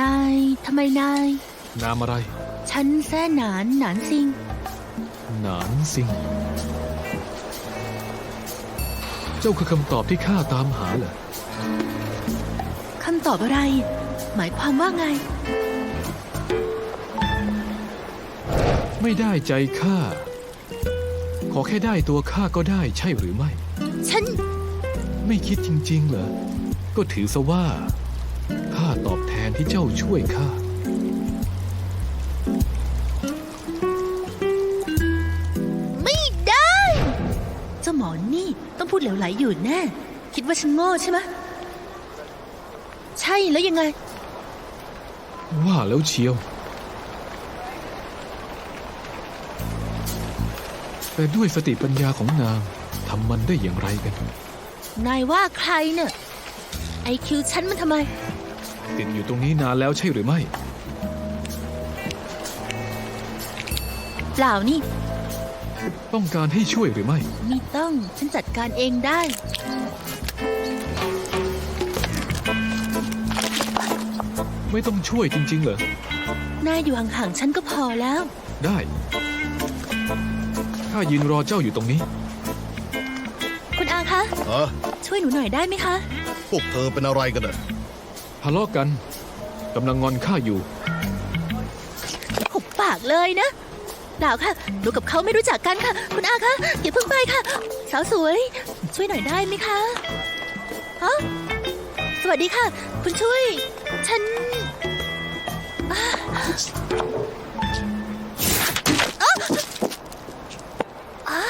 นายทำไมนาย นามอะไร ฉันแซ่หนานหนานซิง หนานสิง เจ้าคือคำตอบที่ข้าตามหาเหรอคำตอบอะไร หมายความว่าไง ไม่ได้ใจข้า ขอแค่ได้ตัวข้าก็ได้ใช่หรือไม่ ฉัน ไม่คิดจริง ๆ เหรอ ก็ถือซะว่าข้าตอบแทนที่เจ้าช่วยข้า ไม่ได้ เจ้าหมอนี่ต้องพูดเหลวไหลอยู่แน่ คิดว่าฉันโง่ใช่ไหมใช่แล้วยังไง ว่าแล้วเชียว แต่ด้วยสติปัญญาของนางทำมันได้อย่างไรกัน นายว่าใครเน่ะไอคิวฉันมันทำไม ติดอยู่ตรงนี้นานแล้วใช่หรือไม่ เปล่านี่ ต้องการให้ช่วยหรือไม่ ไม่ต้อง ฉันจัดการเองได้ ไม่ต้องช่วยจริง ๆ เหรอ นายอยู่ห่างๆฉันก็พอแล้ว ได้ข้ายืนรอเจ้าอยู่ตรงนี้ คุณอาคะ ฮะช่วยหนูหน่อยได้ไหมคะ พวกเธอเป็นอะไรกันน่ะ ทะเลาะกันกำลังงอนข้าอยู่ หุบปากเลยนะเปล่าค่ะหนูกับเขาไม่รู้จักกันค่ะ คุณอาคะอย่าเพิ่งไปค่ะ สาวสวย ช่วยหน่อยได้ไหมคะฮะสวัสดีค่ะ คุณช่วย ฉันอ่าอ๊ะอ่า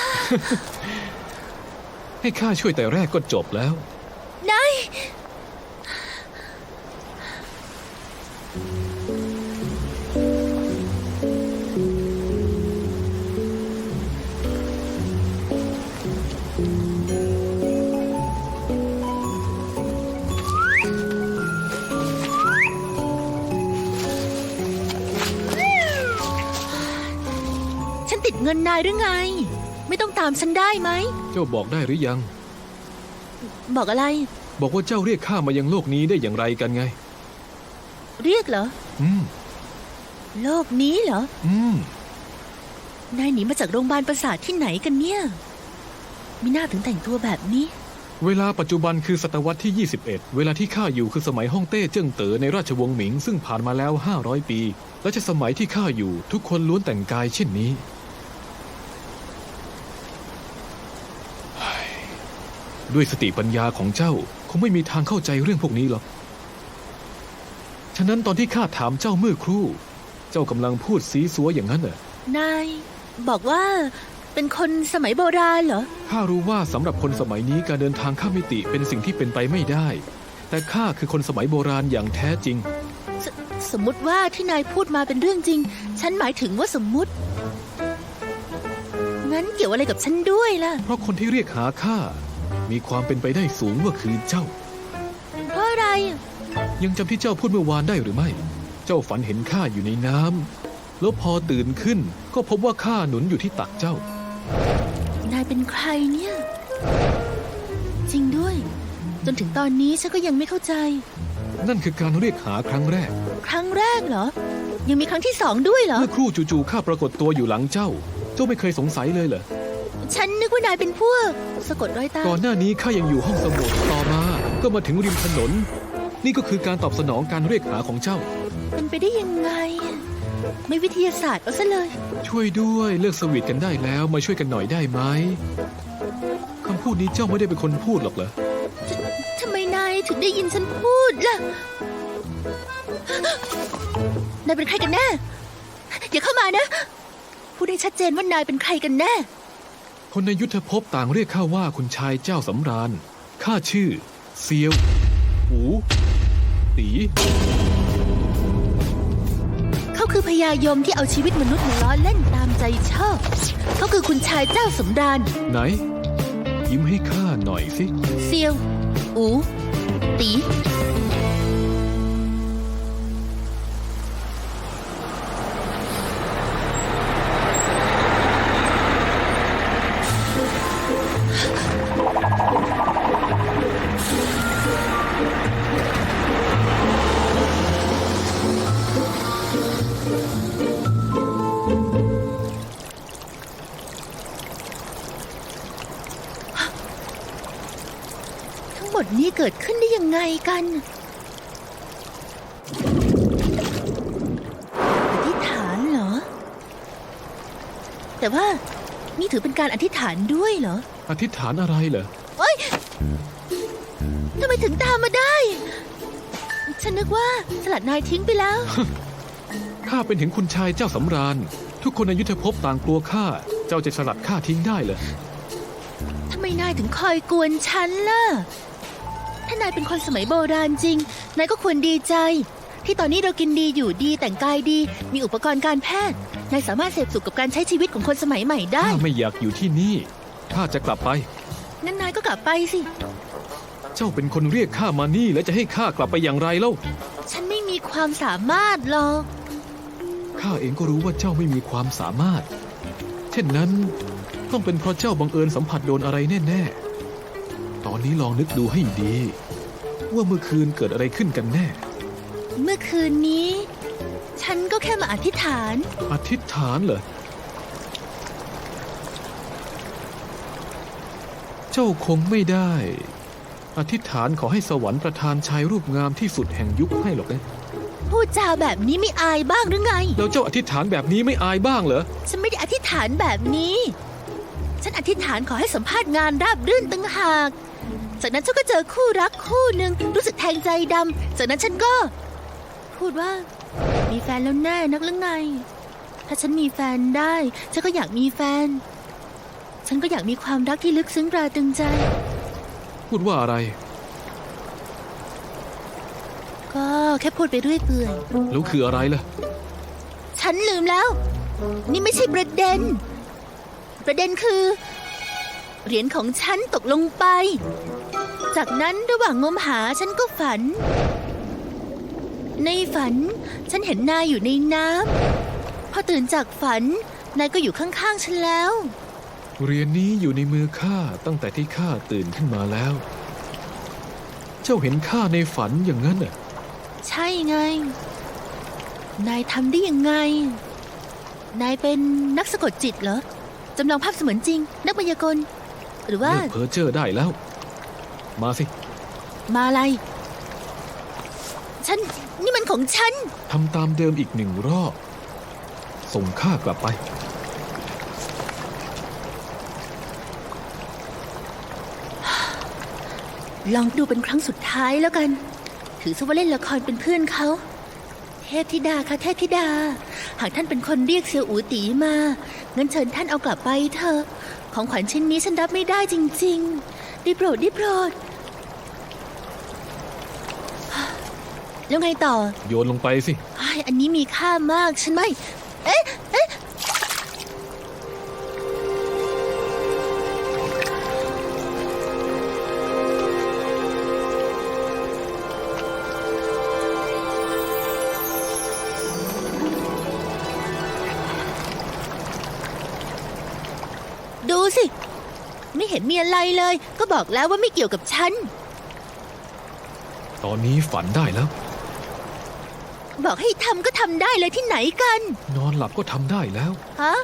ให้ข้าช่วยแต่แรกก็จบแล้ว เงินนายหรือไง ไม่ต้องตามฉันได้ไหม เจ้าบอกได้หรือยัง บอกอะไร บอกว่าเจ้าเรียกข้ามายังโลกนี้ได้อย่างไรกันไง เรียกเหรอ อืม โลกนี้เหรอ อืม นายหนีมาจากโรงพยาบาลประสาทที่ไหนกันเนี่ยมิน่าถึงแต่งตัวแบบนี้ เวลาปัจจุบันคือศตวรรษที่ 21 เวลาที่ข้าอยู่คือสมัยฮ่องเต้เจิ้งเต๋อในราชวงศ์หมิง ซึ่งผ่านมาแล้ว 500 ปี และจะสมัยที่ข้าอยู่ทุกคนล้วนแต่งกายเช่นนี้เฮ้ย ด้วยสติปัญญาของเจ้าคงไม่มีทางเข้าใจเรื่องพวกนี้หรอก ฉะนั้นตอนที่ข้าถามเจ้าเมื่อครู่ เจ้ากำลังพูดสีสัวอย่างนั้นเหรอนายบอกว่าเป็นคนสมัยโบราณเหรอ ข้ารู้ว่าสำหรับคนสมัยนี้การเดินทางข้ามมิติเป็นสิ่งที่เป็นไปไม่ได้ แต่ข้าคือคนสมัยโบราณอย่างแท้จริงสสมมุติว่าที่นายพูดมาเป็นเรื่องจริง ฉันหมายถึงว่าสมมุติ งั้นเกี่ยวอะไรกับฉันด้วยล่ะ เพราะคนที่เรียกหาข้า มีความเป็นไปได้สูงว่าคือเจ้า เพราะอะไร ยังจำที่เจ้าพูดเมื่อวานได้หรือไม่ เจ้าฝันเห็นข้าอยู่ในน้ำแล้วพอตื่นขึ้นก็พบว่าข้าหนุนอยู่ที่ตักเจ้า นายเป็นใครเนี่ย จริงด้วย จนถึงตอนนี้ฉันก็ยังไม่เข้าใจ นั่นคือการเรียกหาครั้งแรก ครั้งแรกเหรอ ยังมีครั้งที่สองด้วยเหรอ เมื่อครู่จู่ๆข้าปรากฏตัวอยู่หลังเจ้า เจ้าไม่เคยสงสัยเลยเหรอ ฉันนึกว่านายเป็นพวก สะกดรอยตามก่อนหน้านี้ข้ายังอยู่ห้องสมุดต่อมา ก็มาถึงริมถนน นี่ก็คือการตอบสนองการเรียกหาของเจ้า เป็นไปได้ยังไงอะไม่วิทยาศาสตร์เอาซะเลย ช่วยด้วยเลิกสวีทกันได้แล้วมาช่วยกันหน่อยได้ไหมคำพูดนี้เจ้าไม่ได้เป็นคนพูดหรอกเหรอทำไมนายถึงได้ยินฉันพูดล่ะ นายเป็นใครกันแน่อย่าเข้ามานะ พูดให้ชัดเจนว่านายเป็นใครกันแน่ คนในยุทธภพต่างเรียกข้าว่าคุณชายเจ้าสำราญ ข้าชื่อ เซียว หูตีเขาคือพญายมที่เอาชีวิตมนุษย์มาล้อเล่นตามใจชอบ เขาคือคุณชายเจ้าสำราญ ไหน ยิ้มให้ข้าหน่อยสิ เซียว อู ตี แต่ว่านี่ถือเป็นการอธิษฐานด้วยเหรอ อธิษฐานอะไรเหรอเอ้ยทำไมถึงตามมาได้ ฉันนึกว่าสลัดนายทิ้งไปแล้ว ข้าเป็นถึงคุณชายเจ้าสำราญ ทุกคนในยุทธภพต่างกลัวข้า เจ้าจะสลัดข้าทิ้งได้เหรอ ทำไมนายถึงคอยกวนฉันล่ะ ถ้านายเป็นคนสมัยโบราณจริง นายก็ควรดีใจ ที่ตอนนี้เรากินดีอยู่ดีแต่งกายดี มีอุปกรณ์การแพทย์ นายสามารถเสพสุขกับการใช้ชีวิตของคนสมัยใหม่ได้ ข้าไม่อยากอยู่ที่นี่ข้าจะกลับไปงั้นนายก็กลับไปสิ เจ้าเป็นคนเรียกข้ามานี่ แล้วจะให้ข้ากลับไปอย่างไรเล่าฉันไม่มีความสามารถหรอก ข้าเองก็รู้ว่าเจ้าไม่มีความสามารถ เช่นนั้น ต้องเป็นเพราะเจ้าบังเอิญสัมผัสโดนอะไรแน่ๆ ตอนนี้ลองนึกดูให้ดี ว่าเมื่อคืนเกิดอะไรขึ้นกันแน่ เมื่อคืนนี้ ฉันก็แค่มาอธิษฐาน อธิษฐานเหรอ เจ้าคงไม่ได้ อธิษฐานขอให้สวรรค์ประทานชายรูปงามที่สุดแห่งยุคให้หรอกนะพูดจาแบบนี้ไม่อายบ้างหรือไง แล้วเจ้าอธิษฐานแบบนี้ไม่อายบ้างเหรอ ฉันไม่ได้อธิษฐานแบบนี้ ฉันอธิษฐานขอให้สัมภาษณ์งานราบรื่นตั้งหาก จากนั้นฉันก็เจอคู่รักคู่หนึ่งรู้สึกแทงใจดำจากนั้นฉันก็ พูดว่า มีแฟนแล้วแน่นักหรือไง ถ้าฉันมีแฟนได้ ฉันก็อยากมีแฟน ฉันก็อยากมีความรักที่ลึกซึ้งตราตรึงใจ พูดว่าอะไร ก็แค่พูดไปเรื่อยเปื่อย แล้วคืออะไรล่ะ ฉันลืมแล้ว นี่ไม่ใช่ประเด็น ประเด็นคือ เหรียญของฉันตกลงไป จากนั้นระหว่างงมหาฉันก็ฝัน ในฝัน ฉันเห็นนายอยู่ในน้ำพอตื่นจากฝัน นายก็อยู่ข้างๆฉันแล้ว เหรียญนี้อยู่ในมือข้าตั้งแต่ที่ข้าตื่นขึ้นมาแล้ว เจ้าเห็นข้าในฝันอย่างนั้นน่ะ ใช่ไง นายทำได้ยังไง นายเป็นนักสะกดจิตเหรอจำลองภาพเสมือนจริง นักมายากล หรือว่า เลิกเพ้อเจ้อได้แล้ว มาสิ มาอะไร ฉันนี่มัน ของฉัน ทำตามเดิมอีกหนึ่งรอบ ส่งข้ากลับไป ลองดูเป็นครั้งสุดท้ายแล้วกัน ถือซะว่าเล่นละครเป็นเพื่อนเขา เทพธิดาค่ะเทพธิดา หากท่านเป็นคนเรียกเซียวอูตีมางั้นเชิญท่านเอากลับไปเถอะ ของขวัญชิ้นนี้ฉันรับไม่ได้จริงๆได้โปรดได้โปรด แล้วไงต่อ โยนลงไปสิไอ้ยอันนี้มีค่ามากฉันไม่ เอ๊ะ เอ๊ะ ดูสิ ไม่เห็นมีอะไรเลย ก็บอกแล้วว่าไม่เกี่ยวกับฉัน ตอนนี้ฝันได้แล้ว บอกให้ทำก็ทำได้เลยที่ไหนกัน นอนหลับก็ทำได้แล้ว ฮะ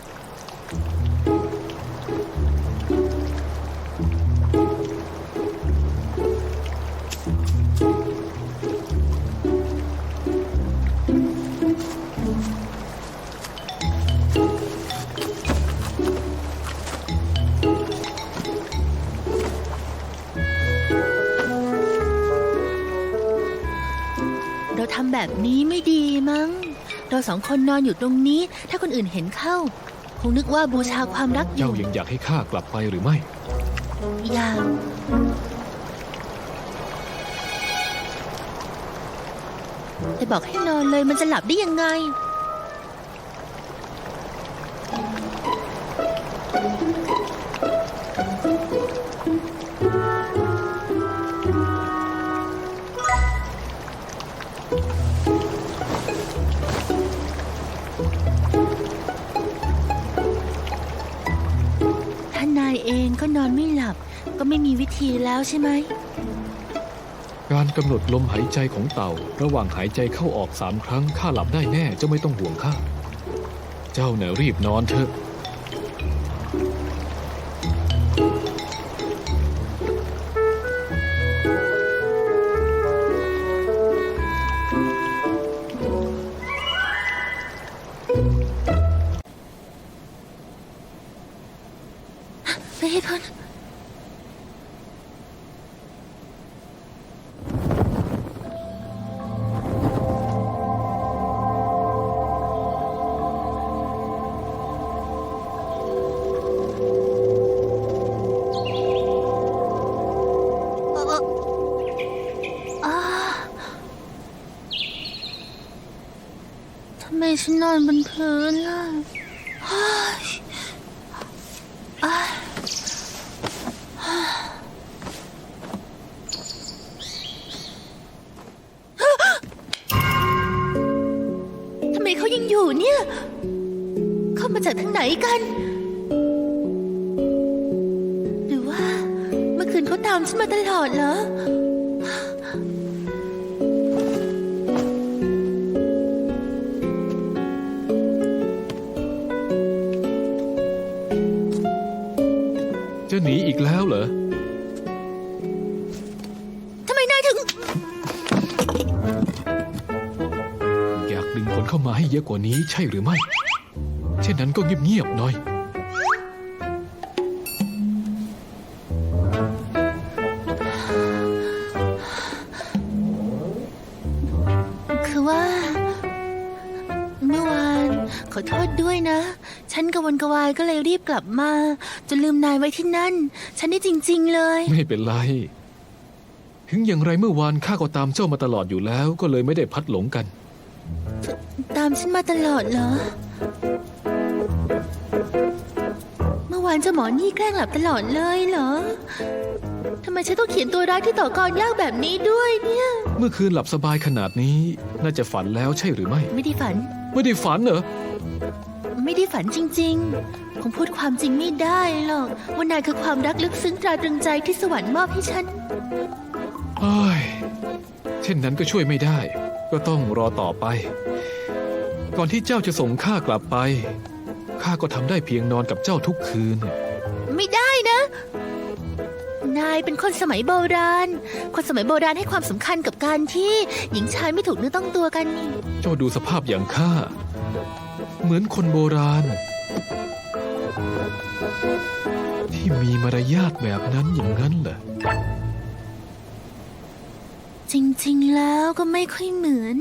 ำแบบนี้ไม่ดีมั้ง เราสองคนนอนอยู่ตรงนี้ ถ้าคนอื่นเห็นเข้า คงนึกว่าบูชาความรักอเจ้ายู่ยังอยากให้ข้ากลับไปหรือไม่ อย่างแต่บอกให้นอนเลยมันจะหลับได้ยังไง แล้วใช่ไหม การกำหนดลมหายใจของเต่า ระหว่างหายใจเข้าออกสามครั้งข้าหลับได้แน่เจ้าไม่ต้องห่วงข้า เจ้าน่ะรีบนอนเถอะ อ่าทำไมฉันนอนบนพื้นล่ะฮ้ยอ่าทำไมเขายังอยู่เนี่ย เข้ามาจากทางไหนกันาตามฉันมาตลอดเหรอ จะหนีอีกแล้วเหรอ ทำไมนายถึง อยากดึงคนเข้ามาให้เยอะกว่านี้ใช่หรือไม่ เช่นนั้นก็เงียบๆหน่อย ก็เลยรีบกลับมาจนลืมนายไว้ที่นั่น ฉันนี่จริง ๆ เลย ไม่เป็นไร ถึงอย่างไรเมื่อวานข้าก็ตามเจ้ามาตลอดอยู่แล้ว ก็เลยไม่ได้พัดหลงกัน ตามฉันมาตลอดเหรอ เมื่อวานเจ้าหมอนี่แกล้งหลับตลอดเลยเหรอทำไมฉันต้องเขียนตัวร้ายที่ต่อกรยากแบบนี้ด้วยเนี่ย เมื่อคืนหลับสบายขนาดนี้ น่าจะฝันแล้วใช่หรือไม่ ไม่ได้ฝัน ไม่ได้ฝันเหรอ ไม่ได้ฝันจริง ๆ คงพูดความจริงไม่ได้หรอกว่านายคือความรักลึกซึ้งตราตรึงใจที่สวรรค์มอบให้ฉันเฮ้ยเช่นนั้นก็ช่วยไม่ได้ ก็ต้องรอต่อไป ก่อนที่เจ้าจะส่งข้ากลับไปข้าก็ทำได้เพียงนอนกับเจ้าทุกคืน ไม่ได้นะ นายเป็นคนสมัยโบราณ คนสมัยโบราณให้ความสำคัญกับการที่หญิงชายไม่ถูกเนื้อต้องตัวกันนี่เจ้าดูสภาพอย่างข้า เหมือนคนโบราณ ที่มีมารยาทแบบนั้นอย่างนั้นเหรอจริงๆ แล้วก็ไม่ค่อยเหมือน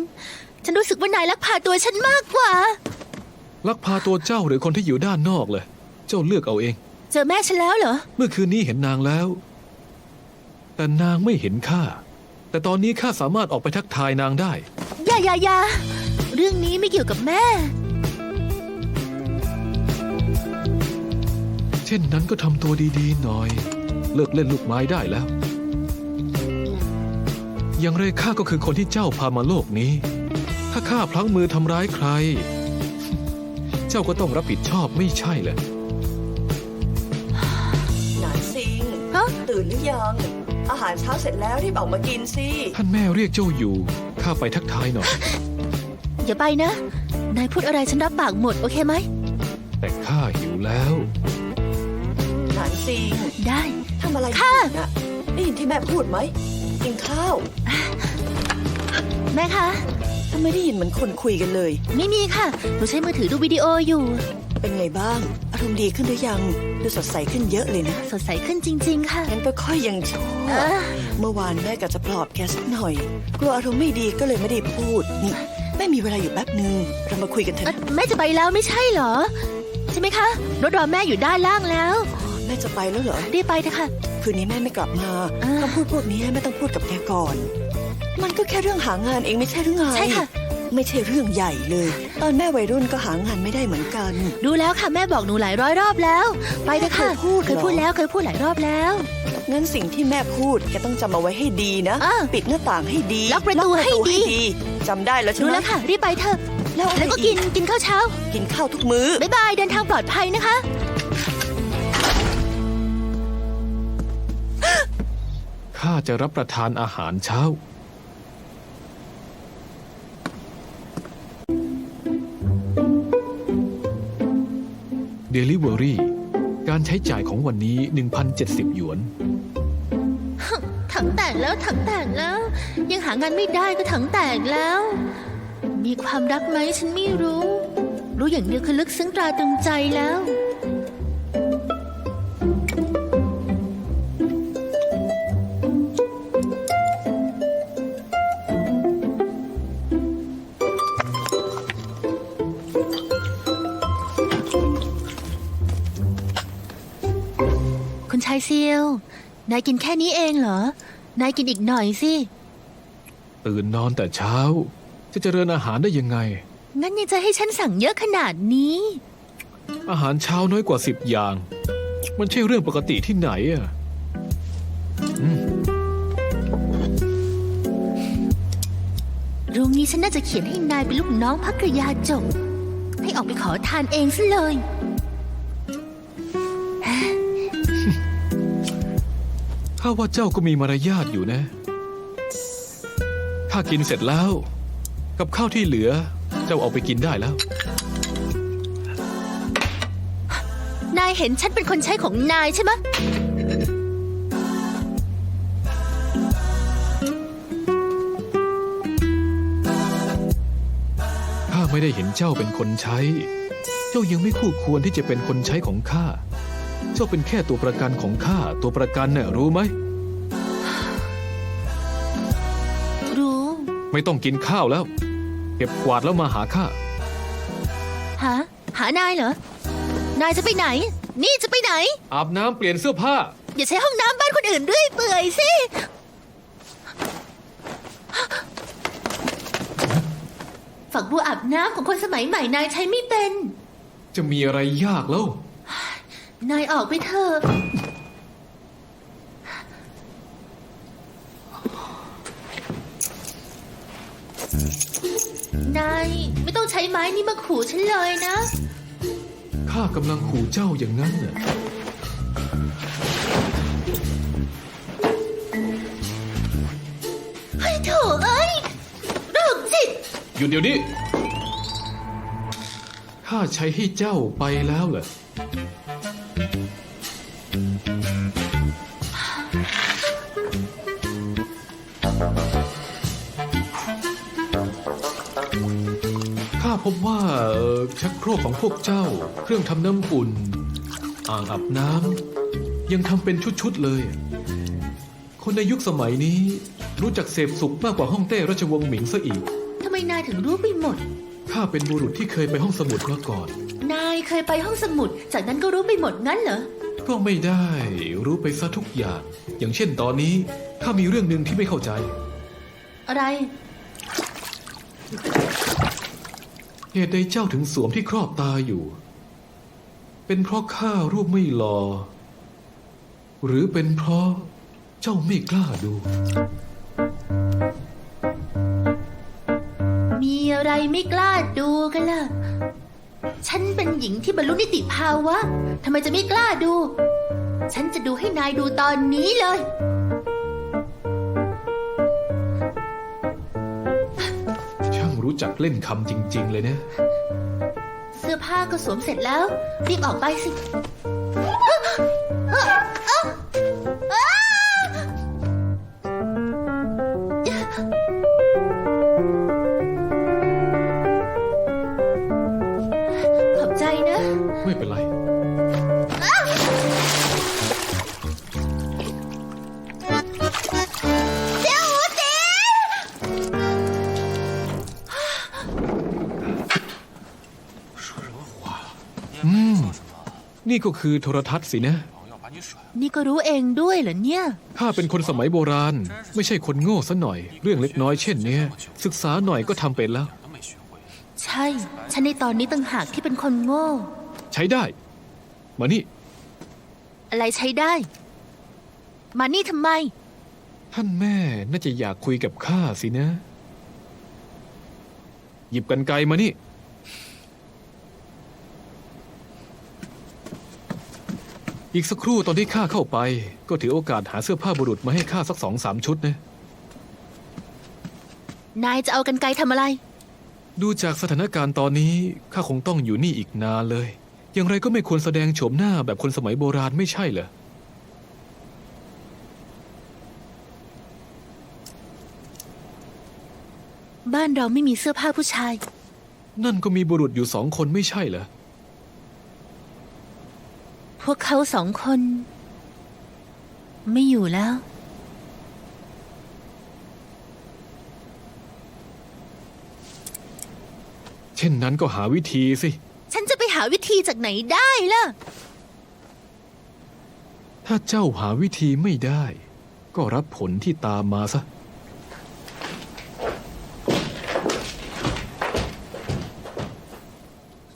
ฉันรู้สึกว่านายลักพาตัวฉันมากกว่า ลักพาตัวเจ้าหรือคนที่อยู่ด้านนอกเลย เจ้าเลือกเอาเอง เจอแม่ฉันแล้วเหรอ เมื่อคืนนี้เห็นนางแล้ว แต่นางไม่เห็นข้า แต่ตอนนี้ข้าสามารถออกไปทักทายนางได้ อย่าอย่าอย่าเรื่องนี้ไม่เกี่ยวกับแม่ เช่นนั้นก็ทำตัวดีๆหน่อย เลิกเล่นลูกไม้ได้แล้ว อย่างไรข้าก็คือคนที่เจ้าพามาโลกนี้ ถ้าข้าพลั้งมือทำร้ายใคร เจ้าก็ต้องรับผิดชอบไม่ใช่เหรอหนานซิงฮะ ตื่นหรือยัง อาหารเช้าเสร็จแล้วรีบออกมากินสิท่านแม่เรียกเจ้าอยู่ ข้าไปทักทายหน่อย อย่าไปนะ นายพูดอะไรฉันรับปากหมด โอเคไหม แต่ข้าหิวแล้วหนานซิง ได้ทำอะไรค่ะอยู่น่ะได้ยินที่แม่พูดไหม กินข้าว แม่คะ ทำไมได้ยินเหมือนคนคุยกันเลย ไม่มีค่ะ หนูใช้มือถือดูวิดีโออยู่ เป็นไงบ้าง อารมณ์ดีขึ้นหรือยัง ดูสดใสขึ้นเยอะเลยนะสดใสขึ้นจริง ๆ ค่ะ งั้นก็ค่อยยังชั่ว เออ เมื่อวานแม่กะจะปลอบแกสักหน่อย กลัวอารมณ์ไม่ดีก็เลยไม่ได้พูด นี่แม่มีเวลาอยู่แป๊บหนึ่งเรามาคุยกันเถอะเอ่อนะแม่จะไปแล้วไม่ใช่เหรอ ใช่ไหมคะ รถรอแม่อยู่ด้านล่างแล้ว แม่จะไปแล้วเหรอ รีบไปเถอะค่ะ คืนนี้แม่ไม่กลับมาอ่า คำพูดพวกนี้แม่ต้องพูดกับแกก่อน มันก็แค่เรื่องหางานเองไม่ใช่หรือไงใช่ค่ะ ไม่ใช่เรื่องใหญ่เลย ตอนแม่วัยรุ่นก็หางานไม่ได้เหมือนกันรู้แล้วค่ะแม่บอกหนูหลายร้อยรอบแล้ว ไปเถอะค่ะเคยพูดเหรอ เคยพูดแล้วเคยพูดหลายรอบแล้ว งั้นสิ่งที่แม่พูดแกต้องจำเอาไว้ให้ดีนะ อ่าปิดหน้าต่างให้ดีล็อกประตูให้ดี จำได้แล้วใช่รู้ไหมแล้วค่ะ รีบไปเถอะ แล้วอะไรแล้วก็กินกินข้าวเช้า กินข้าวทุกมื้อ บ๊ายบายเดินทางปลอดภัยนะคะ ข้าจะรับประทานอาหารเช้า Delivery การใช้จ่ายของวันนี้ 1,070 หยวน ถังแตกแล้วถังแตกแล้ว ยังหางานไม่ได้ก็ถังแตกแล้ว มีความรักไหมฉันไม่รู้ รู้อย่างเดียวคือลึกซึ้งตราตรึงใจแล้ว นายกินแค่นี้เองเหรอ นายกินอีกหน่อยสิ ตื่นนอนแต่เช้า จะเจริญอาหารได้ยังไง งั้นยังจะให้ฉันสั่งเยอะขนาดนี้ อาหารเช้าน้อยกว่าสิบอย่าง มันใช่เรื่องปกติที่ไหนอะรุ่งนี้ฉันน่าจะเขียนให้นายเป็นลูกน้องพักกระยาจบ ให้ออกไปขอทานเองซะเลย ข้าว่าเจ้าก็มีมารยาทอยู่นะ ข้ากินเสร็จแล้ว กับข้าวที่เหลือ เจ้าเอาไปกินได้แล้ว นายเห็นฉันเป็นคนใช้ของนายใช่ไหมะข้าไม่ได้เห็นเจ้าเป็นคนใช้ เจ้ายังไม่คู่ควรที่จะเป็นคนใช้ของข้า เจ้าเป็นแค่ตัวประกันของข้าตัวประกันน่ะรู้ไหม รู้ ไม่ต้องกินข้าวแล้ว เก็บกวาดแล้วมาหาข้าหา หานายเหรอ นายจะไปไหน นี่จะไปไหน อาบน้ำเปลี่ยนเสื้อผ้า อย่าใช้ห้องน้ำบ้านคนอื่นเรื่อยเปื่อยสิฝักบัวอาบน้ำของคนสมัยใหม่นายใช้ไม่เป็น จะมีอะไรยากแล้ว นายออกไปเถอะนายไม่ต้องใช้ไม้นี่มาขู่ฉันเลยนะ ข้ากำลังขู่เจ้าอย่างนั้นน่ะเฮ้ยโถเอ้ยโรคจิต หยุดเดี๋ยวนี้ ข้าใช้ให้เจ้าไปแล้วเหรอ บว่าเอ่อชักโครกของพวกเจ้า เครื่องทำน้ำอุ่น อ่างอาบน้ำยังทำเป็นชุดๆเลย คนในยุคสมัยนี้รู้จักเสพสุขมากกว่าฮ่องเต้ราชวงศ์หมิงซะอีกทำไมนายถึงรู้ไปหมด ข้าเป็นบุรุษที่เคยไปห้องสมุดมาก่อน นายเคยไปห้องสมุด จากนั้นก็รู้ไปหมดงั้นเหรอ ก็ไม่ได้รู้ไปซะทุกอย่าง อย่างเช่นตอนนี้ข้ามีเรื่องหนึ่งที่ไม่เข้าใจ อะไร เหตุใดเจ้าถึงสวมที่ครอบตาอยู่ เป็นเพราะข้ารูปไม่หลอ่อหรือเป็นเพราะเจ้าไม่กล้าดู มีอะไรไม่กล้าดูกันล่ะ ฉันเป็นหญิงที่บรรลุนิติภาวะทำไมจะไม่กล้าดู ฉันจะดูให้นายดูตอนนี้เลย จักเล่นคำจริง ๆ เลยเนะเสื้อผ้าก็สวมเสร็จแล้ว รีบออกไปสิ นี่ก็คือโทรทัศน์สินะ นี่ก็รู้เองด้วยเหรอเนี่ยข้าเป็นคนสมัยโบราณ ไม่ใช่คนโง่ซะหน่อย เรื่องเล็กน้อยเช่นเนี้ย ศึกษาหน่อยก็ทำเป็นแล้ว ใช่ ฉันในตอนนี้ต่างหากที่เป็นคนโง่ ใช้ได้ มานี่ อะไรใช้ได้ มานี่ทำไม ท่านแม่น่าจะอยากคุยกับข้าสินะ หยิบกันไกลมานี่ อีกสักครู่ตอนที่ข้าเข้าไป ก็ถือโอกาสหาเสื้อผ้าบุรุษมาให้ข้าสักสองสามชุดนะ นายจะเอากันไกลทำอะไร ดูจากสถานการณ์ตอนนี้ข้าคงต้องอยู่นี่อีกนานเลย อย่างไรก็ไม่ควรแสดงโฉมหน้าแบบคนสมัยโบราณไม่ใช่เหรอ บ้านเราไม่มีเสื้อผ้าผู้ชาย นั่นก็มีบุรุษอยู่สองคนไม่ใช่เหรอพ วกเขาสองคน ไม่อยู่แล้ว เช่นนั้นก็หาวิธีสิ ฉันจะไปหาวิธีจากไหนได้ล่ะ ถ้าเจ้าหาวิธีไม่ได้ ก็รับผลที่ตามมาซะ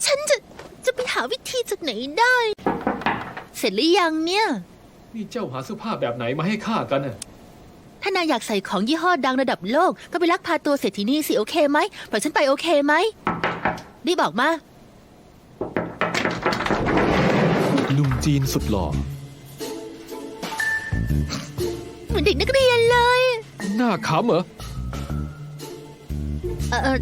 ฉันจะจะไปหาวิธีจากไหนได้ เสร็จหรือยังเนี่ย นี่เจ้าหาเสื้อผ้าแบบไหนมาให้ข้ากันน่ะถ้านายอยากใส่ของยี่ห้อดังระดับโลก ก็ไปลักพาตัวเศรษฐีนี่สิโอเคไหมปล่อยฉันไปโอเคไหมรีบบอกมา หนุ่มจีนสุดหล่อ เหมือนเด็กนักเรียนเลย หน้าขำเหรอ เออเออ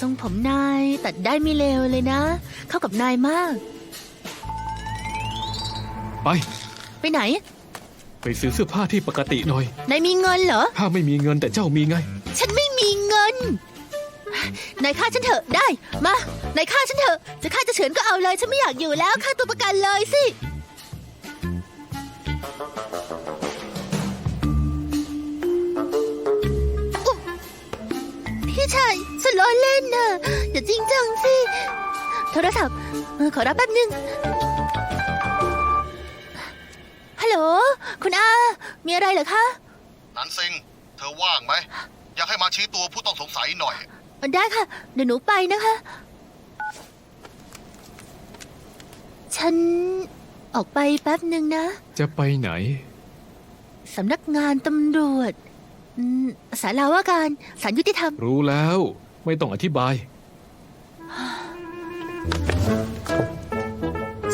ทรงผมนายตัดได้ไม่เลวเลยนะ เข้ากับนายมาก ไป ไปไหนไปซื้อเสื้อผ้าที่ปกติหน่อย นายมีเงินเหรอข้าไม่มีเงินแต่เจ้ามีไง ฉันไม่มีเงิน นายฆ่าฉันเถอะได้ มา นายฆ่าฉันเถอะ จะฆ่าจะเฉือนก็เอาเลย ฉันไม่อยากอยู่แล้วฆ่าตัวประกันเลยสิ อุ๊ยพี่ชายฉันล้อเล่นน่ะอย่าจริงจังสิ โทรศัพท์เออขอรับแป๊บนึง ฮัลโหล คุณอา มีอะไรเหรอคะ นันซิง เธอว่างไหม อยากให้มาชี้ตัวผู้ต้องสงสัยหน่อย ได้ค่ะ เดี๋ยวหนูไปนะคะ ฉันออกไปแป๊บหนึ่งนะ จะไปไหน สำนักงานตำรวจอืมศาลาว่าการศาลยุติธรรม รู้แล้วไม่ต้องอธิบาย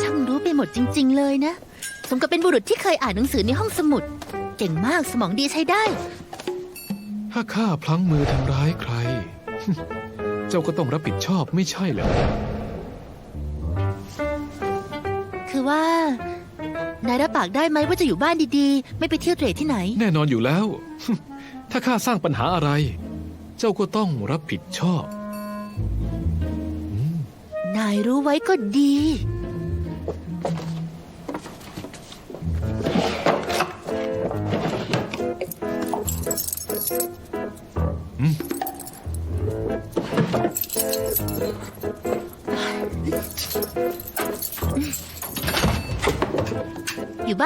ช่างรู้ไปหมดจริง ๆ เลยนะส มกับเป็นบุรุษที่เคยอ่านหนังสือในห้องสมุด เก่งมากสมองดีใช้ได้ ถ้าข้าพลั้งมือทำร้ายใคร เจ้าก็ต้องรับผิดชอบไม่ใช่เหรอ คือว่านายรับปากได้ไหมว่าจะอยู่บ้านดีๆ ไม่ไปเที่ยวเตร่ที่ไหน แน่นอนอยู่แล้ว ถ้าข้าสร้างปัญหาอะไร เจ้าก็ต้องรับผิดชอบ นายรู้ไว้ก็ดี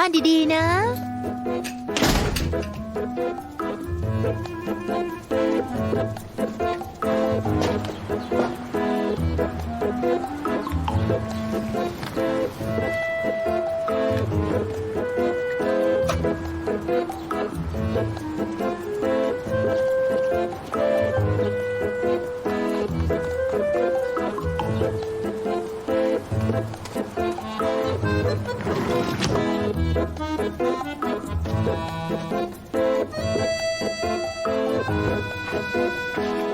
บ้านดีๆนะ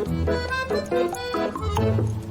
Thank you.